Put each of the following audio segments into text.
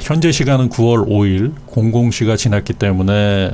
현재 시간은 9월 5일 00시가 지났기 때문에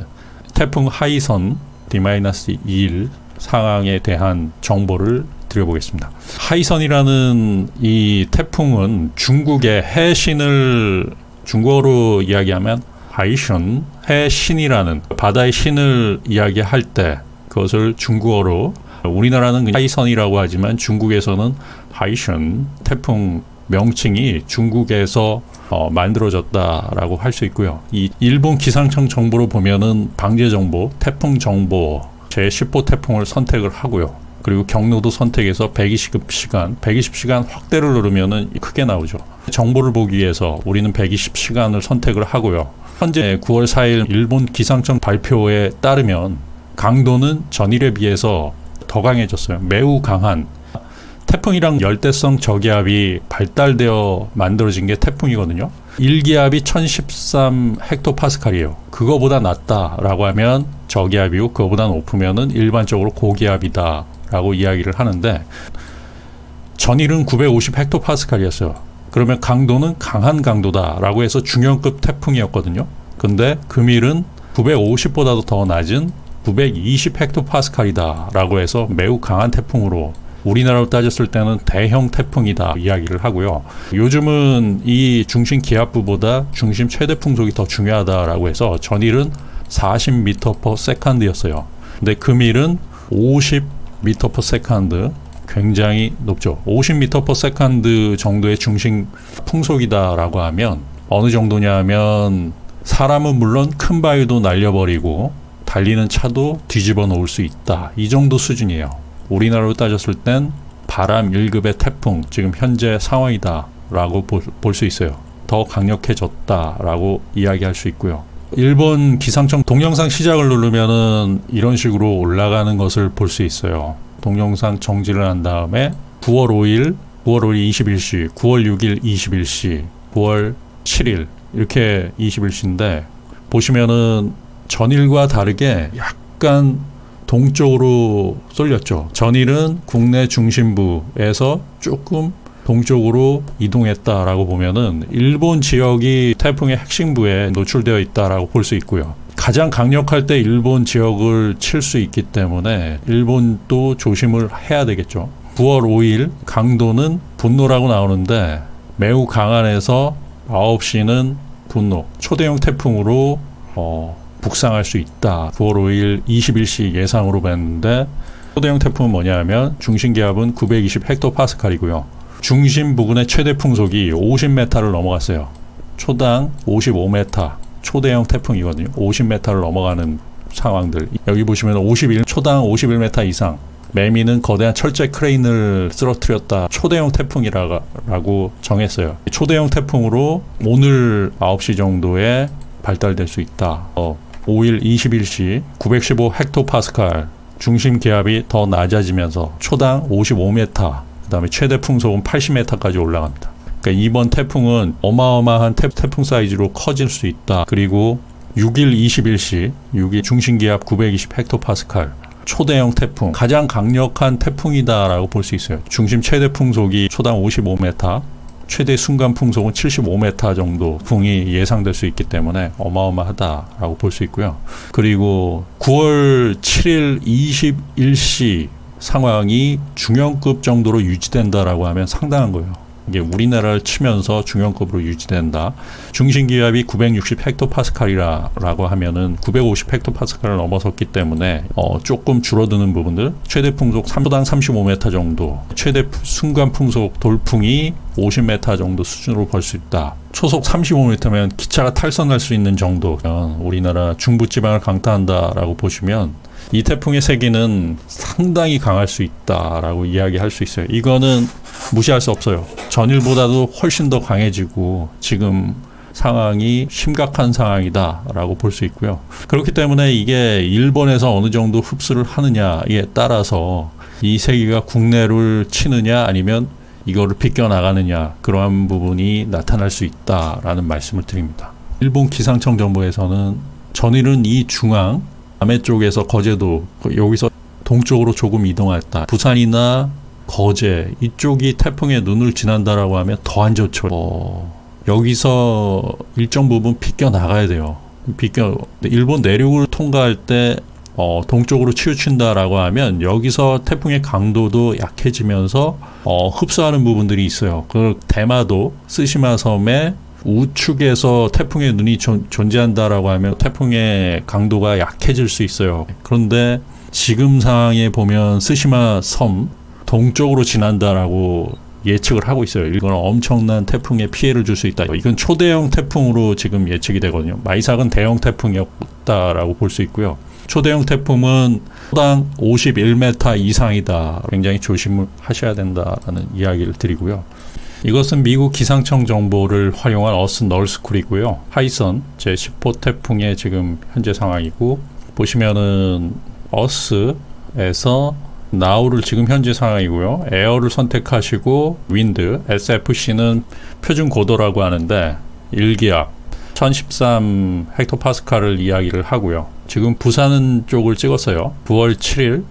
태풍 하이선 D-2일 상황에 대한 정보를 드려보겠습니다. 하이선이라는 이 태풍은 중국의 해신을 중국어로 이야기하면 하이션, 해신이라는 바다의 신을 이야기할 때 그것을 중국어로 우리나라는 하이선이라고 하지만 중국에서는 하이션 태풍 명칭이 중국에서 어, 만들어졌다라고 할 수 있고요. 이 일본 기상청 정보로 보면은 방제 정보, 태풍 정보 제 10호 태풍을 선택을 하고요. 그리고 경로도 선택해서 120시간, 120시간 확대를 누르면은 크게 나오죠. 정보를 보기 위해서 우리는 120시간을 선택을 하고요. 현재 9월 4일 일본 기상청 발표에 따르면 강도는 전일에 비해서 더 강해졌어요. 매우 강한 태풍이랑 열대성 저기압이 발달되어 만들어진 게 태풍이거든요. 1기압이 1013 헥토파스칼이에요. 그거보다 낮다라고 하면 저기압이고 그거보다 높으면은 일반적으로 고기압이다라고 이야기를 하는데 전일은 950 헥토파스칼이었어요. 그러면 강도는 강한 강도다라고 해서 중형급 태풍이었거든요. 근데 금일은 950보다도 더 낮은 920 헥토파스칼이다라고 해서 매우 강한 태풍으로 우리나라로 따졌을 때는 대형 태풍이다 이야기를 하고요. 요즘은 이 중심 기압부보다 중심 최대 풍속이 더 중요하다라고 해서 전일은 40m per second였어요. 근데 금일은 50m per second 굉장히 높죠. 50m per second 정도의 중심 풍속이다라고 하면 어느 정도냐 하면 사람은 물론 큰 바위도 날려버리고 달리는 차도 뒤집어 놓을 수 있다. 이 정도 수준이에요. 우리나라로 따졌을 땐 바람 1급의 태풍, 지금 현재 상황이다 라고 볼 수 있어요. 더 강력해졌다 라고 이야기할 수 있고요. 일본 기상청 동영상 시작을 누르면은 이런 식으로 올라가는 것을 볼 수 있어요. 동영상 정지를 한 다음에 9월 5일, 9월 5일 21시, 9월 6일 21시, 9월 7일 이렇게 21시인데 보시면은 전일과 다르게 약간 동쪽으로 쏠렸죠. 전일은 국내 중심부에서 조금 동쪽으로 이동했다라고 보면은 일본 지역이 태풍의 핵심부에 노출되어 있다라고 볼 수 있고요. 가장 강력할 때 일본 지역을 칠 수 있기 때문에 일본도 조심을 해야 되겠죠. 9월 5일 강도는 분노라고 나오는데 매우 강한에서 9시는 분노, 초대형 태풍으로 어, 북상할 수 있다. 9월 5일 21시 예상으로 봤는데 초대형 태풍은 뭐냐면 중심 기압은 920 헥토파스칼이고요. 중심 부근의 최대 풍속이 50m를 넘어갔어요. 초당 55m 초대형 태풍이거든요. 50m를 넘어가는 상황들. 여기 보시면 51 초당 51m 이상 매미는 거대한 철제 크레인을 쓰러뜨렸다. 초대형 태풍이라고 정했어요. 초대형 태풍으로 오늘 9시 정도에 발달될 수 있다. 어, 5일 21시 915 헥토파스칼 중심 기압이 더 낮아지면서 초당 55m 그 다음에 최대 풍속은 80m까지 올라갑니다. 그러니까 이번 태풍은 어마어마한 태, 태풍 사이즈로 커질 수 있다. 그리고 6일 21시 6일 중심 기압 920 헥토파스칼 초대형 태풍 가장 강력한 태풍이다라고 볼 수 있어요. 중심 최대 풍속이 초당 55m 최대 순간 풍속은 75m 정도 풍이 예상될 수 있기 때문에 어마어마하다라고 볼 수 있고요. 그리고 9월 7일 21시 상황이 중형급 정도로 유지된다라고 하면 상당한 거예요. 이게 우리나라를 치면서 중형급으로 유지된다. 중심 기압이 960 헥토파스칼이라고 하면은 950 헥토파스칼을 넘어섰기 때문에 어 조금 줄어드는 부분들 최대 풍속 3도당 35m 정도 최대 순간 풍속 돌풍이 50m 정도 수준으로 볼수 있다. 초속 35m면 기차가 탈선할 수 있는 정도면 우리나라 중부 지방을 강타한다라고 보시면 이 태풍의 세기는 상당히 강할 수 있다라고 이야기할 수 있어요. 이거는 무시할 수 없어요. 전일보다도 훨씬 더 강해지고 지금 상황이 심각한 상황이다라고 볼 수 있고요. 그렇기 때문에 이게 일본에서 어느 정도 흡수를 하느냐에 따라서 이 세기가 국내를 치느냐 아니면 이거를 비껴 나가느냐 그러한 부분이 나타날 수 있다라는 말씀을 드립니다. 일본 기상청 정보에서는 전일은 이 중앙 남해 쪽에서 거제도 여기서 동쪽으로 조금 이동했다. 부산이나 거제 이쪽이 태풍의 눈을 지난다라고 하면 더 안 좋죠. 어, 여기서 일정 부분 비껴 나가야 돼요. 비껴 일본 내륙을 통과할 때 어, 동쪽으로 치우친다라고 하면 여기서 태풍의 강도도 약해지면서 어, 흡수하는 부분들이 있어요. 그 대마도 쓰시마 섬의 우측에서 태풍의 눈이 존, 존재한다라고 하면 태풍의 강도가 약해질 수 있어요. 그런데 지금 상황에 보면 쓰시마 섬 동쪽으로 지난다라고 예측을 하고 있어요. 이건 엄청난 태풍에 피해를 줄 수 있다. 이건 초대형 태풍으로 지금 예측이 되거든요. 마이삭은 대형 태풍이었다라고 볼 수 있고요. 초대형 태풍은 당 51m 이상이다. 굉장히 조심을 하셔야 된다라는 이야기를 드리고요. 이것은 미국 기상청 정보를 활용한 어스 널스쿨이고요. 하이선 제 10호 태풍의 지금 현재 상황이고 보시면은 어스에서 나우를 지금 현재 상황이고요. 에어를 선택하시고 윈드 SFC는 표준 고도라고 하는데 일기압 1013 헥토파스칼을 이야기를 하고요. 지금 부산 쪽을 찍었어요. 9월 7일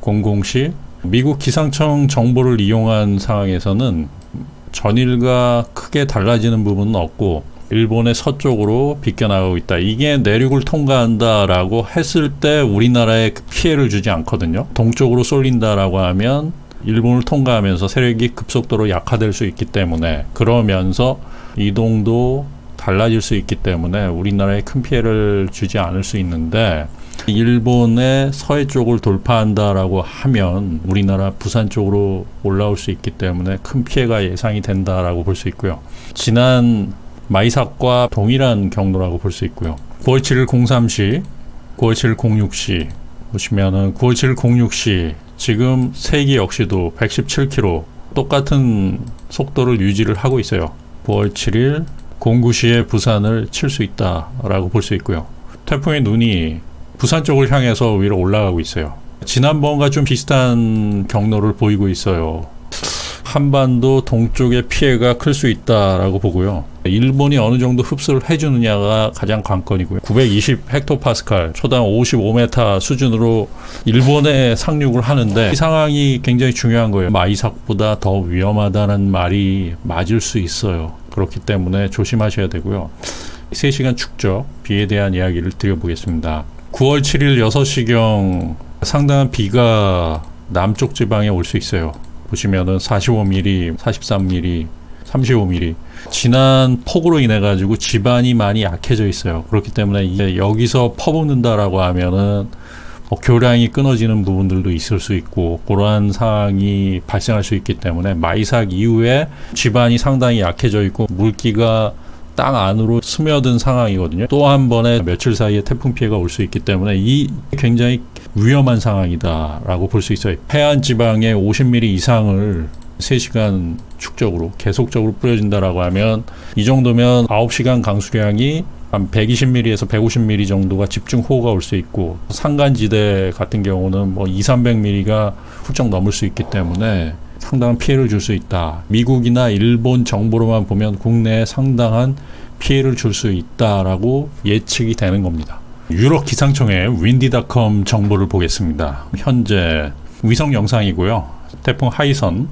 00시 미국 기상청 정보를 이용한 상황에서는 전일과 크게 달라지는 부분은 없고 일본의 서쪽으로 비껴나가고 있다. 이게 내륙을 통과한다라고 했을 때 우리나라에 피해를 주지 않거든요. 동쪽으로 쏠린다라고 하면 일본을 통과하면서 세력이 급속도로 약화될 수 있기 때문에 그러면서 이동도 달라질 수 있기 때문에 우리나라에 큰 피해를 주지 않을 수 있는데 일본의 서해 쪽을 돌파한다라고 하면 우리나라 부산 쪽으로 올라올 수 있기 때문에 큰 피해가 예상이 된다라고 볼 수 있고요. 지난 마이삭과 동일한 경로라고 볼 수 있고요. 9월 7일 03시, 9월 7일 06시 보시면은 9월 7일 06시 지금 세기 역시도 117km 똑같은 속도를 유지를 하고 있어요. 9월 7일 09시에 부산을 칠 수 있다라고 볼 수 있고요. 태풍의 눈이 부산 쪽을 향해서 위로 올라가고 있어요. 지난번과 좀 비슷한 경로를 보이고 있어요. 한반도 동쪽의 피해가 클 수 있다라고 보고요. 일본이 어느 정도 흡수를 해주느냐가 가장 관건이고요. 920 헥토파스칼, 초당 55m 수준으로 일본에 상륙을 하는데 이 상황이 굉장히 중요한 거예요. 마이삭보다 더 위험하다는 말이 맞을 수 있어요. 그렇기 때문에 조심하셔야 되고요. 3시간 축적, 비에 대한 이야기를 드려보겠습니다. 9월 7일 6시경 상당한 비가 남쪽 지방에 올 수 있어요. 보시면은 45mm, 43mm, 35mm. 지난 폭우로 인해 가지고 지반이 많이 약해져 있어요. 그렇기 때문에 이제 여기서 퍼붓는다라고 하면은 뭐 교량이 끊어지는 부분들도 있을 수 있고 그러한 상황이 발생할 수 있기 때문에 마이삭 이후에 지반이 상당히 약해져 있고 물기가 땅 안으로 스며든 상황이거든요. 또 한 번에 며칠 사이에 태풍 피해가 올 수 있기 때문에 이 굉장히 위험한 상황이다라고 볼 수 있어요. 해안 지방에 50mm 이상을 3시간 축적으로 계속적으로 뿌려진다라고 하면 이 정도면 9시간 강수량이 한 120mm에서 150mm 정도가 집중 호우가 올 수 있고 산간지대 같은 경우는 뭐 2, 300mm가 훌쩍 넘을 수 있기 때문에 상당한 피해를 줄 수 있다. 미국이나 일본 정보로만 보면 국내에 상당한 피해를 줄 수 있다라고 예측이 되는 겁니다. 유럽 기상청의 윈디닷컴 정보를 보겠습니다. 현재 위성 영상이고요. 태풍 하이선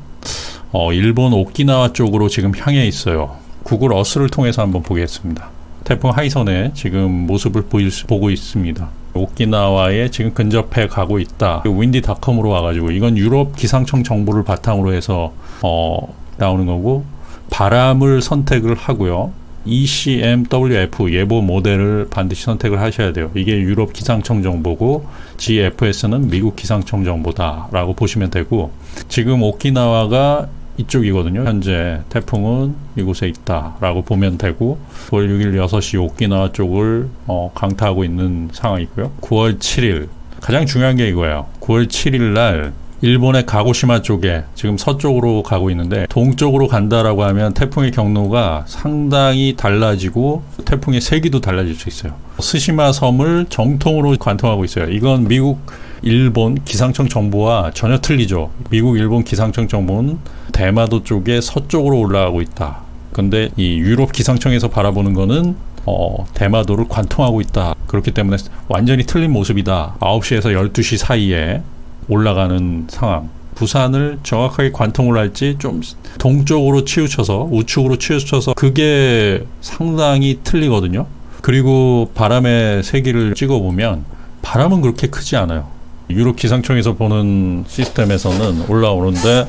어, 일본 오키나와 쪽으로 지금 향해 있어요. 구글 어스를 통해서 한번 보겠습니다. 태풍 하이선의 지금 모습을 보일 수, 보고 있습니다. 오키나와에 지금 근접해 가고 있다. 윈디닷컴으로 와가지고 이건 유럽 기상청 정보를 바탕으로 해서 어, 나오는 거고 바람을 선택을 하고요. ECMWF 예보 모델을 반드시 선택을 하셔야 돼요. 이게 유럽 기상청 정보고 GFS는 미국 기상청 정보다라고 보시면 되고 지금 오키나와가 이쪽이거든요. 현재 태풍은 이곳에 있다라고 보면 되고 9월 6일 6시 오키나와 쪽을 어, 강타하고 있는 상황이고요. 9월 7일 가장 중요한 게 이거예요. 9월 7일 날 일본의 가고시마 쪽에 지금 서쪽으로 가고 있는데 동쪽으로 간다라고 하면 태풍의 경로가 상당히 달라지고 태풍의 세기도 달라질 수 있어요. 스시마 섬을 정통으로 관통하고 있어요. 이건 미국 일본 기상청 정보와 전혀 틀리죠. 미국 일본 기상청 정보는 대마도 쪽에 서쪽으로 올라가고 있다. 근데 이 유럽 기상청에서 바라보는 거는 어, 대마도를 관통하고 있다. 그렇기 때문에 완전히 틀린 모습이다. 9시에서 12시 사이에 올라가는 상황. 부산을 정확하게 관통을 할지 좀 동쪽으로 치우쳐서 우측으로 치우쳐서 그게 상당히 틀리거든요. 그리고 바람의 세기를 찍어보면 바람은 그렇게 크지 않아요. 유럽 기상청에서 보는 시스템에서는 올라오는데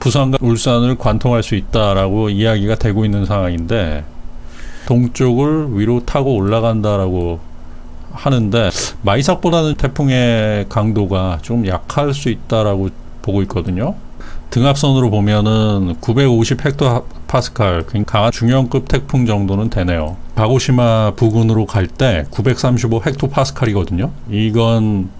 부산과 울산을 관통할 수 있다라고 이야기가 되고 있는 상황인데 동쪽을 위로 타고 올라간다라고 하는데 마이삭보다는 태풍의 강도가 좀 약할 수 있다라고 보고 있거든요. 등압선으로 보면은 950 헥토 파스칼, 강한 중형급 태풍 정도는 되네요. 가고시마 부근으로 갈 때 935 헥토 파스칼이거든요. 이건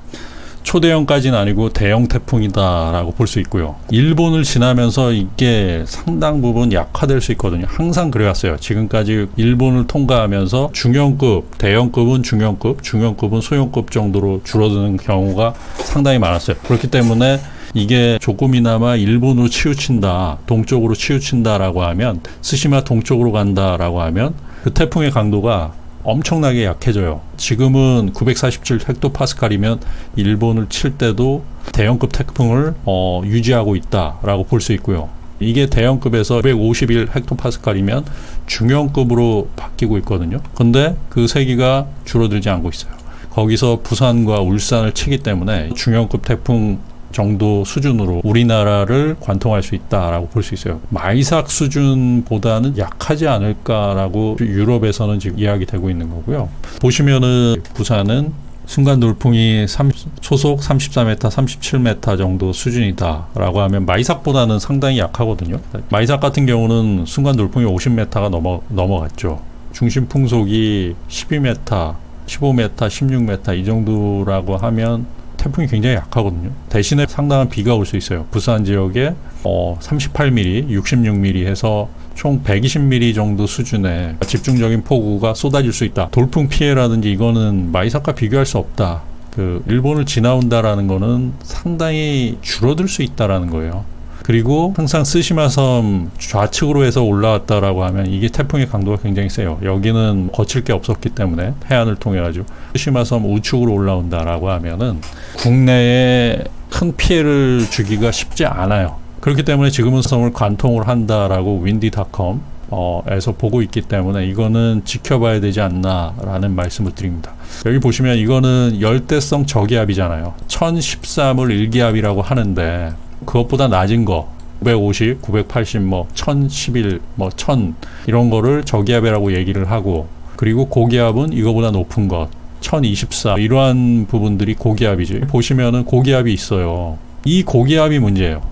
초대형까지는 아니고 대형 태풍이다라고 볼 수 있고요. 일본을 지나면서 이게 상당 부분 약화될 수 있거든요. 항상 그래왔어요. 지금까지 일본을 통과하면서 중형급, 대형급은 중형급, 중형급은 소형급 정도로 줄어드는 경우가 상당히 많았어요. 그렇기 때문에 이게 조금이나마 일본으로 치우친다, 동쪽으로 치우친다라고 하면 스시마 동쪽으로 간다라고 하면 그 태풍의 강도가 엄청나게 약해져요. 지금은 947 헥토파스칼이면 일본을 칠 때도 대형급 태풍을 어, 유지하고 있다라고 볼 수 있고요. 이게 대형급에서 951 헥토파스칼이면 중형급으로 바뀌고 있거든요. 근데 그 세기가 줄어들지 않고 있어요. 거기서 부산과 울산을 치기 때문에 중형급 태풍 정도 수준으로 우리나라를 관통할 수 있다라고 볼 수 있어요. 마이삭 수준보다는 약하지 않을까라고 유럽에서는 지금 이야기되고 있는 거고요. 보시면은 부산은 순간 돌풍이 3, 초속 34m, 37m 정도 수준이다라고 하면 마이삭보다는 상당히 약하거든요. 마이삭 같은 경우는 순간 돌풍이 50m가 넘어 넘어갔죠. 중심 풍속이 12m, 15m, 16m 이 정도라고 하면 태풍이 굉장히 약하거든요. 대신에 상당한 비가 올 수 있어요. 부산 지역에 어, 38mm, 66mm 해서 총 120mm 정도 수준의 집중적인 폭우가 쏟아질 수 있다. 돌풍 피해라든지 이거는 마이삭과 비교할 수 없다. 그 일본을 지나온다라는 거는 상당히 줄어들 수 있다라는 거예요. 그리고 항상 스시마 섬 좌측으로 해서 올라왔다라고 하면 이게 태풍의 강도가 굉장히 세요. 여기는 거칠 게 없었기 때문에 해안을 통해 가지고 스시마 섬 우측으로 올라온다라고 하면은 국내에 큰 피해를 주기가 쉽지 않아요. 그렇기 때문에 지금은 섬을 관통을 한다라고 윈디닷컴 어, 에서 보고 있기 때문에 이거는 지켜봐야 되지 않나라는 말씀을 드립니다. 여기 보시면 이거는 열대성 저기압이잖아요. 1013을 일기압이라고 하는데 그것보다 낮은 거 950, 980, 뭐 1011, 뭐 1000 이런 거를 저기압이라고 얘기를 하고 그리고 고기압은 이거보다 높은 것 1024 이러한 부분들이 고기압이지 보시면은 고기압이 있어요. 이 고기압이 문제예요.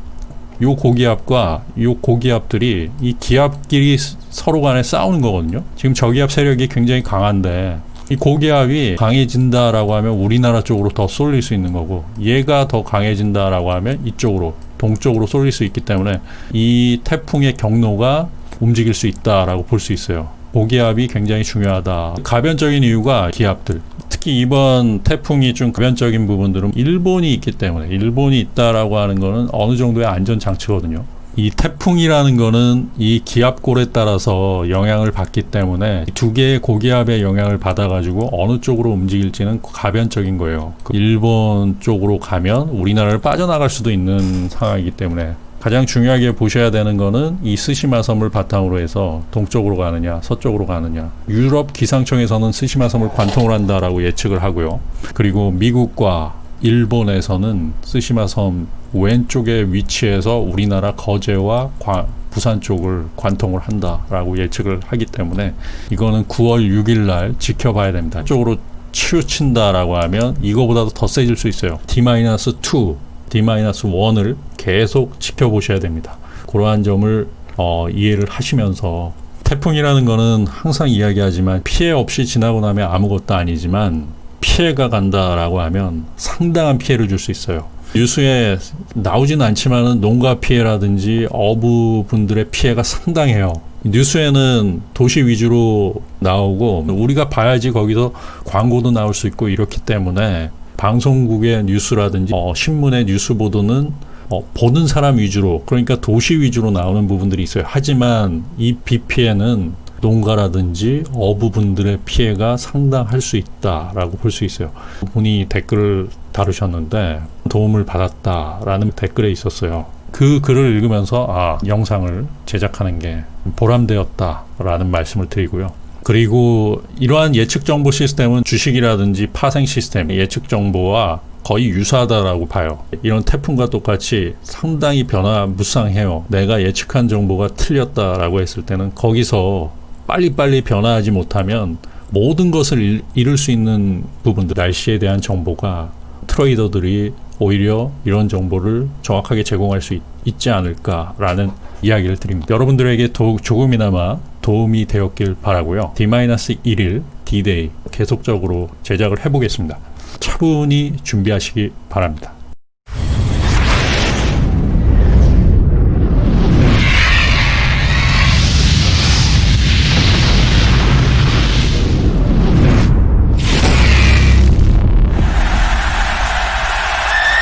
요 고기압과 요 고기압들이 이 기압끼리 서로 간에 싸우는 거거든요. 지금 저기압 세력이 굉장히 강한데 이 고기압이 강해진다라고 하면 우리나라 쪽으로 더 쏠릴 수 있는 거고 얘가 더 강해진다라고 하면 이쪽으로 동쪽으로 쏠릴 수 있기 때문에 이 태풍의 경로가 움직일 수 있다라고 볼 수 있어요. 고기압이 굉장히 중요하다. 가변적인 이유가 기압들. 특히 이번 태풍이 좀 가변적인 부분들은 일본이 있기 때문에 일본이 있다라고 하는 거는 어느 정도의 안전 장치거든요. 이 태풍이라는 거는 이 기압골에 따라서 영향을 받기 때문에 두 개의 고기압의 영향을 받아가지고 어느 쪽으로 움직일지는 가변적인 거예요. 그 일본 쪽으로 가면 우리나라를 빠져나갈 수도 있는 상황이기 때문에 가장 중요하게 보셔야 되는 거는 이 스시마 섬을 바탕으로 해서 동쪽으로 가느냐 서쪽으로 가느냐 유럽 기상청에서는 스시마 섬을 관통을 한다라고 예측을 하고요 그리고 미국과 일본에서는 스시마 섬 왼쪽에 위치해서 우리나라 거제와 과, 부산 쪽을 관통을 한다라고 예측을 하기 때문에 이거는 9월 6일 날 지켜봐야 됩니다. 쪽으로 치우친다라고 하면 이거보다도 더 세질 수 있어요. D-2, D-1을 계속 지켜보셔야 됩니다. 그러한 점을 어, 이해를 하시면서 태풍이라는 거는 항상 이야기하지만 피해 없이 지나고 나면 아무것도 아니지만 피해가 간다라고 하면 상당한 피해를 줄 수 있어요. 뉴스에 나오진 않지만은 농가 피해라든지 어부 분들의 피해가 상당해요. 뉴스에는 도시 위주로 나오고 우리가 봐야지 거기서 광고도 나올 수 있고 이렇기 때문에 방송국의 뉴스라든지 어, 신문의 뉴스 보도는 어, 보는 사람 위주로 그러니까 도시 위주로 나오는 부분들이 있어요. 하지만 이 비 피해는 농가라든지 어부분들의 피해가 상당할 수 있다라고 볼 수 있어요. 분이 댓글을 다루셨는데 도움을 받았다라는 댓글에 있었어요. 그 글을 읽으면서 아, 영상을 제작하는 게 보람되었다라는 말씀을 드리고요. 그리고 이러한 예측 정보 시스템은 주식이라든지 파생 시스템 예측 정보와 거의 유사하다라고 봐요. 이런 태풍과 똑같이 상당히 변화 무쌍해요. 내가 예측한 정보가 틀렸다라고 했을 때는 거기서 빨리빨리 변화하지 못하면 모든 것을 잃- 잃을 수 있는 부분들, 날씨에 대한 정보가 트레이더들이 오히려 이런 정보를 정확하게 제공할 수 있, 있지 않을까라는 이야기를 드립니다. 여러분들에게 더욱 조금이나마 도움이 되었길 바라고요. D-1일 D-Day 계속적으로 제작을 해보겠습니다. 차분히 준비하시기 바랍니다.